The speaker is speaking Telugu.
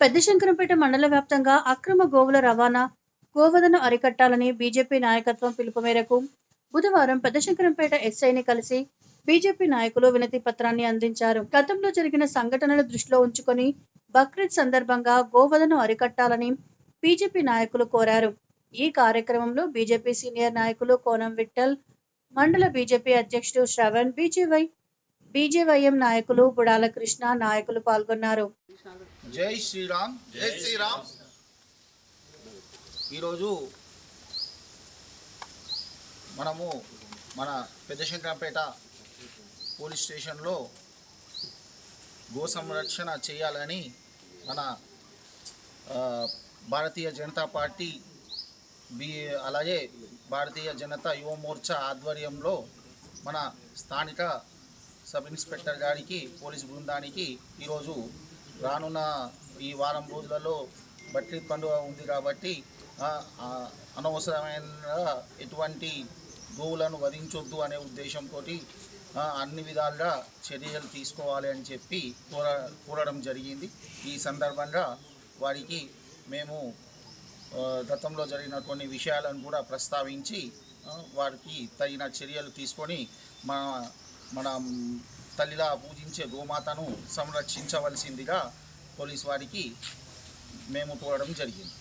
పెద్దశంకరంపేట మండల వ్యాప్తంగా అక్రమ గోవుల రవాణా గోవధను అరికట్టాలని బీజేపీ నాయకత్వం పిలుపు మేరకు బుధవారం పెద్దశంకరంపేట ఎస్ఐని కలిసి బీజేపీ నాయకులు వినతి పత్రాన్ని అందించారు. గతంలో జరిగిన సంఘటనలు దృష్టిలో ఉంచుకొని బక్రీద్ సందర్భంగా గోవధను అరికట్టాలని బీజేపీ నాయకులు కోరారు. ఈ కార్యక్రమంలో బీజేపీ సీనియర్ నాయకులు కోనం విఠల్ మండల బీజేపీ అధ్యక్షుడు శ్రవణ్ బీజేవై బీజేవైఎం నాయకులు బుడాల కృష్ణ నాయకులు పాల్గొన్నారు. జై శ్రీరామ్. జై శ్రీరామ్. ఈరోజు మనము మన పెద్దశంకరంపేట పోలీస్ స్టేషన్లో గో సంరక్షణ చేయాలని మన భారతీయ జనతా పార్టీ బి అలాగే భారతీయ జనతా యువ మోర్చా ఆధ్వర్యంలో మన స్థానిక సబ్ ఇన్స్పెక్టర్ గారికి పోలీస్ బృందానికి ఈరోజు రానున్న ఈ వారం రోజులలో బక్రీద్ పండుగ ఉంది కాబట్టి అనవసరమైన ఎటువంటి గోవులను వధించొద్దు అనే ఉద్దేశంతో అన్ని విధాలుగా చర్యలు తీసుకోవాలి అని చెప్పి కోర కోరడం జరిగింది. ఈ సందర్భంగా వారికి మేము గతంలో జరిగిన కొన్ని విషయాలను కూడా ప్రస్తావించి వారికి తగిన చర్యలు తీసుకొని మన మన తల్లిలా పూజించే గోమాతను సంరక్షించవలసిందిగా పోలీస్ వారికి మేము కోరడం జరిగింది.